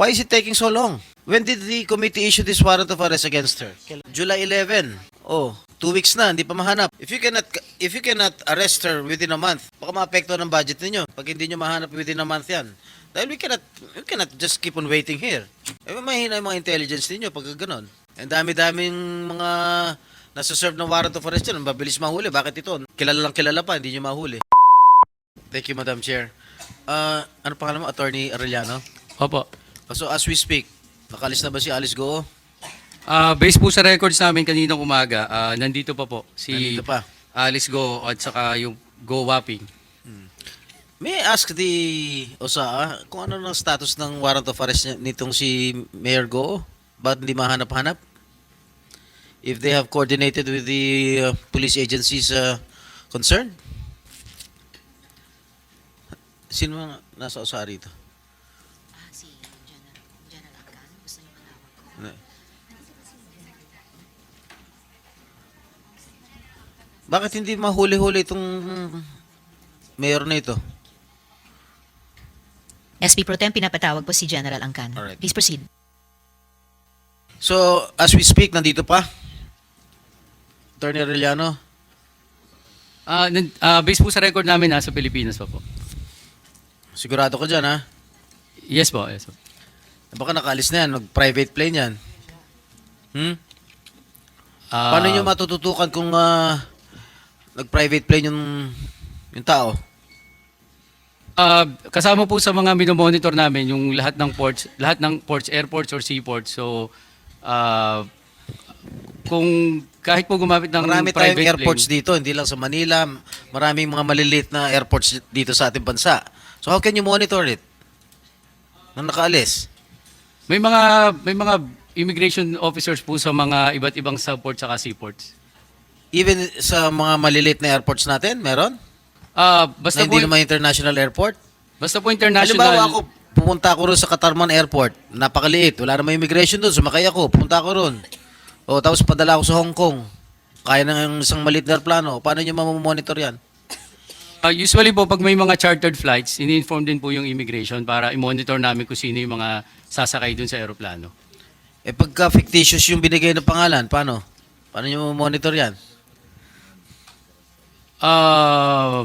Why is it taking so long? When did the committee issue this warrant of arrest against her? July 11. Oh, two weeks na, hindi pa mahanap. If you cannot if you cannot arrest her within a month, baka maapekto ng budget ninyo pag hindi nyo mahanap within a month yan. Dahil we cannot, we cannot just keep on waiting here. Eh, mahina yung mga intelligence ninyo pag ganon. Ang dami-daming mga nasa serve ng warrant of arrest yan, mabilis mahuli. Bakit ito? Kilala lang kilala pa, hindi nyo mahuli. Thank you, Madam Chair. Uh, ano pangalan mo? Attorney Arellano? Opo. So as we speak, nakalis na ba si Alice Goo? Ah, based po sa records namin kaninang umaga, ah, nandito pa po si Nandito pa. Alice Go at saka yung Go Wapping. May I ask the OSA kung ano ng status ng warrant of arrest niya- nitong si Mayor Go? Ba't hindi mahanap-hanap? If they have coordinated with the uh, police agencies uh, concerned? Sino mga nasa OSA rito? Ko. Bakit hindi mahuli-huli itong mayor na ito? SP Pro Tem, pinapatawag po si General Angkan. Alright. Please proceed. So, as we speak, nandito pa? Attorney Arellano? Ah, nan- ah, based po sa record namin nasa Pilipinas pa po. Sigurado ka dyan, ha? Yes po, yes po. Baka nakalis na yan, mag-private plane yan. Hmm? Ah, Paano nyo matututukan kung ah, nag-private plane yung, yung tao? ah, kasama po sa mga minomonitor namin yung lahat ng ports, lahat ng ports, airports or seaports. So, ah, kung kahit po gumamit ng Marami private tayong airports plane, dito, hindi lang sa Manila. Maraming mga maliliit na airports dito sa ating bansa. So how can you monitor it? Nang nakaalis? May mga may mga immigration officers po sa mga iba't ibang subports at seaports. Even sa mga maliliit na airports natin, meron? Ah, Na basta hindi po naman international airport? basta po international Halimbawa ako, pumunta ako ron sa Katarman Airport. Napakaliit. Wala namang immigration doon. Sumakay ako. Pumunta ako ron. O, tapos padala ako sa Hong Kong. Kaya ng isang maliit na aeroplano. Paano nyo mamamonitor yan? Ah, usually po, pag may mga chartered flights, ini-inform din po yung immigration para i-monitor namin kung sino yung mga sasakay dun sa aeroplano. Eh, pagka fictitious yung binigay na pangalan, paano? Paano nyo mamamonitor yan? Ah,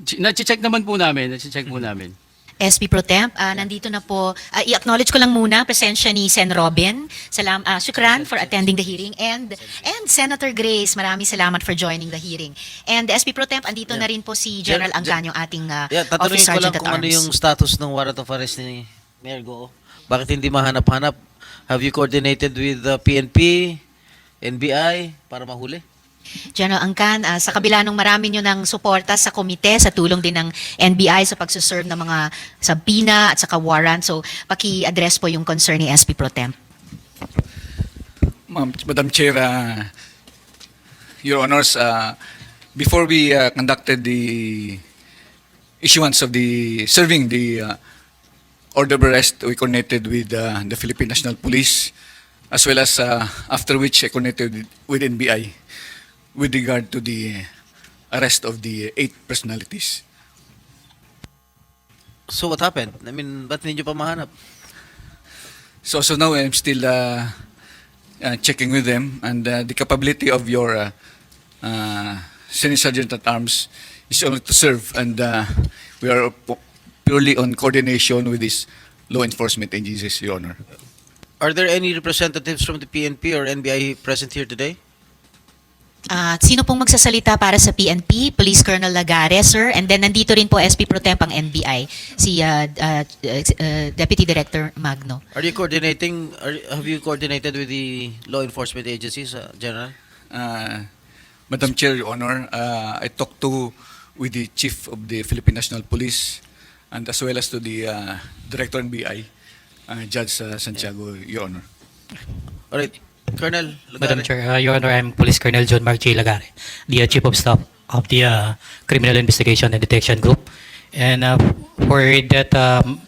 ch- na-check naman po namin, na-check po namin. SP Pro Temp, ah, nandito na po. Ah, i-acknowledge ko lang muna presensya ni Sen Robin. Salam, ah, shukran for attending the hearing. And, and Senator Grace, maraming salamat for joining the hearing. And SP Pro Temp, andito na rin po si General Gen- Angkan, yung ating ah, Yeah, tatanungin Office ko lang Sergeant at kung ano yung status ng warrant of arrest ni Mayor Go. Bakit hindi mahanap-hanap? Have you coordinated with the PNP, NBI, para mahuli? General Angkan, ah, sa kabila ng marami nyo ng suporta sa komite, sa tulong din ng NBI sa pagsuserve ng mga sabina at saka warrant. So, paki-address po yung concern ni SP Pro Temp. Ma'am, Madam Chair, uh, Your Honors, uh, before we uh, conducted the issuance of the, serving the uh, order of arrest, we coordinated with uh, the Philippine National Police, as well as uh, after which I coordinated with- NBI with regard to the arrest of the eight personalities. So what happened? I mean, ba't hindi nyo pa mahanap? So, so now I'm still uh, uh, checking with them, and uh, the capability of your uh, uh, Senior Sergeant at Arms is only to serve, and uh, we are purely on coordination with these law enforcement agencies, Your Honor. Are there any representatives from the PNP or NBI present here today? Ah, sino pong magsasalita para sa PNP? Police Colonel Lagares, sir. And then nandito rin po SP Pro Temp ang NBI, si ah, ah, ah, Deputy Director Magno. Are you coordinating, are, have you coordinated with the law enforcement agencies, uh, General? Uh, Madam Chair, Your Honor, uh, I talked to with the Chief of the Philippine National Police, and as well as to the uh, Director NBI, uh, Judge uh, Santiago, Your Honor. All right, Colonel. Madam Chair, uh, Your Honor, I'm Police Colonel John Mark J. Lagare, the uh, Chief of Staff of the uh, Criminal Investigation and Detection Group. And uh, for that um,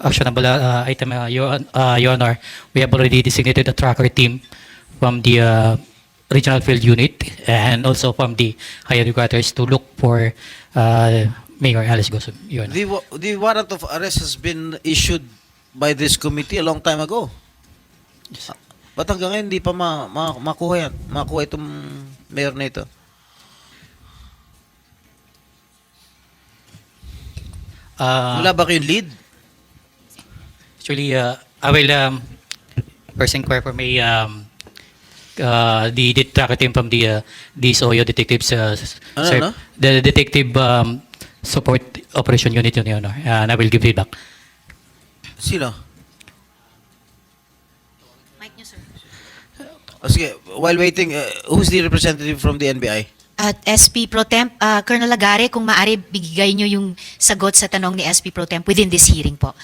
actionable uh, item, uh, Your, uh, Your Honor, we have already designated a tracker team from the uh, Regional Field Unit and also from the higher headquarters to look for uh, Mayor Alice Gosum, Your Honor. The, wa- the warrant of arrest has been issued by this committee a long time ago. Ba't hanggang ngayon hindi pa ma, ma, makuha yan? Makuha itong mayor na ito? Uh, Wala ba kayong lead? Actually, uh, I will um, first inquire for my um, uh, the detective team from the uh, these OYO detectives. Uh, Ano, sir, ano? The detective um, support operation unit yun, Your Honor. And I will give feedback. Sino? Mic niyo, sir. O sige, while waiting, uh, who's the representative from the NBI? At SP Pro Temp, ah, Colonel Lagare, kung maaari, bigay niyo yung sagot sa tanong ni SP Pro Temp within this hearing po.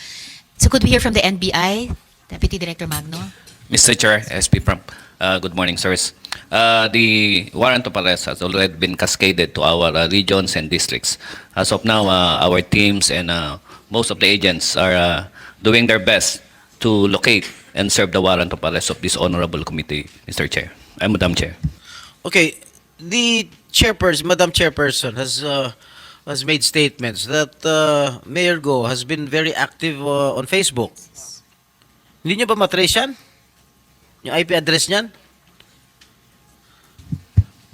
So could we hear from the NBI? Deputy Director Magno? Mr. Chair, SP Prompt. Uh, good morning, sirs. Uh, the warrant of arrest has already been cascaded to our uh, regions and districts. As of now, uh, our teams and uh, most of the agents are uh, doing their best to locate and serve the warrant of arrest of this honorable committee, Mr. Chair. I'm Madam Chair. Okay, the chairperson, Madam Chairperson, has uh, has made statements that uh, Mayor Go has been very active uh, on Facebook. Hindi niyo ba matrace? Yung IP address niyan?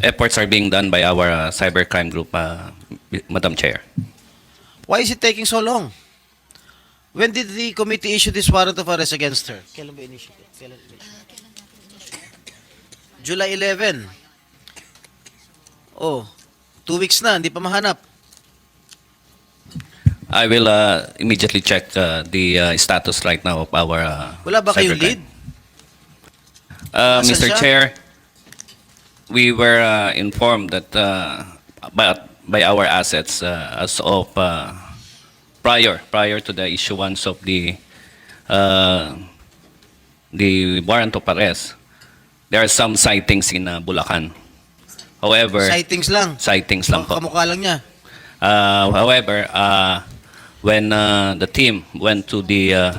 Efforts are being done by our uh, cybercrime group, uh, Madam Chair. Why is it taking so long? When did the committee issue this warrant of arrest against her? Kailan ba initiate? Kailan July 11. Oh, two weeks na, hindi pa mahanap. I will uh, immediately check uh, the uh, status right now of our uh, Wala ba kayong cybercrime. Uh, Mr. Chair, we were uh, informed that uh, by, by our assets uh, as of uh, prior prior to the issuance of the uh, the warrant of arrest, there are some sightings in uh, Bulacan. However, Sightings lang. sightings lang po. Kamukha lang niya. Uh, however, uh, when uh, the team went to the uh,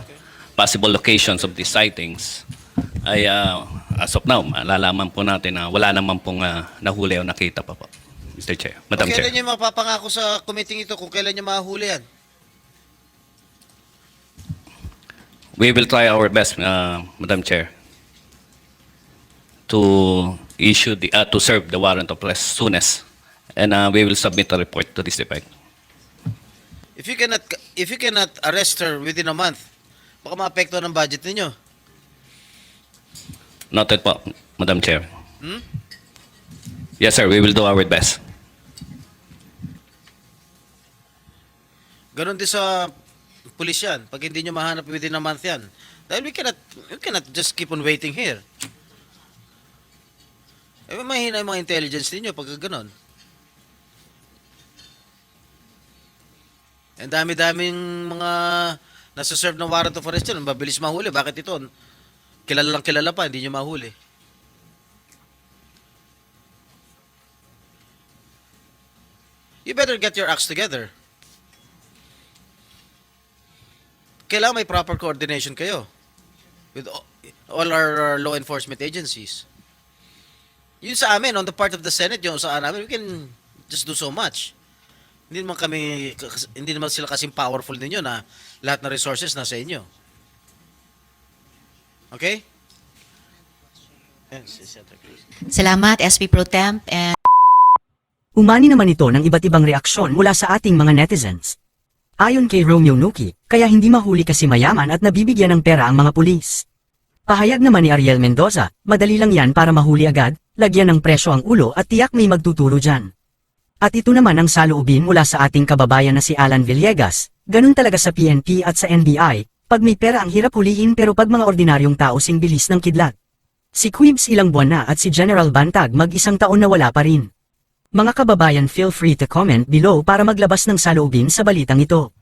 possible locations of the sightings, ay uh, as of now, malalaman po natin na wala naman pong uh, nahuli o nakita pa po. Mr. Chair, Madam kailan Chair. niyo mapapangako sa committee ito kung kailan niyo mahuli yan? We will try our best, uh, Madam Chair, to issue the uh, to serve the warrant of arrest soonest, and uh, we will submit a report to this effect. If you cannot if you cannot arrest her within a month, baka maapekto ng budget ninyo. Noted po, Madam Chair. Hmm? Yes, sir. We will do our best. Ganon din sa pulis yan. Pag hindi nyo mahanap within a month yan. Dahil we cannot, we cannot just keep on waiting here. Eh, mahina yung mga intelligence ninyo pag ganon. Ang dami-daming mga nasa-serve ng warrant of arrest yan. Mabilis mahuli. Bakit ito? Kilala lang kilala pa, hindi nyo mahuli. You better get your acts together. Kailangan may proper coordination kayo with all- our, law enforcement agencies. Yun sa amin, on the part of the Senate, yung sa namin, we can just do so much. Hindi naman kami, hindi naman sila kasing powerful ninyo na lahat ng resources nasa inyo. Okay? Salamat, SP Pro Temp. And Umani naman ito ng iba't ibang reaksyon mula sa ating mga netizens. Ayon kay Romeo Nuki, kaya hindi mahuli kasi mayaman at nabibigyan ng pera ang mga pulis. Pahayag naman ni Ariel Mendoza, madali lang yan para mahuli agad, lagyan ng presyo ang ulo at tiyak may magtuturo dyan. At ito naman ang saloobin mula sa ating kababayan na si Alan Villegas, ganun talaga sa PNP at sa NBI, pag may pera ang hirap hulihin pero pag mga ordinaryong tao sing bilis ng kidlat. Si Quibs ilang buwan na at si General Bantag mag-isang taon na wala pa rin. Mga kababayan feel free to comment below para maglabas ng saloobin sa balitang ito.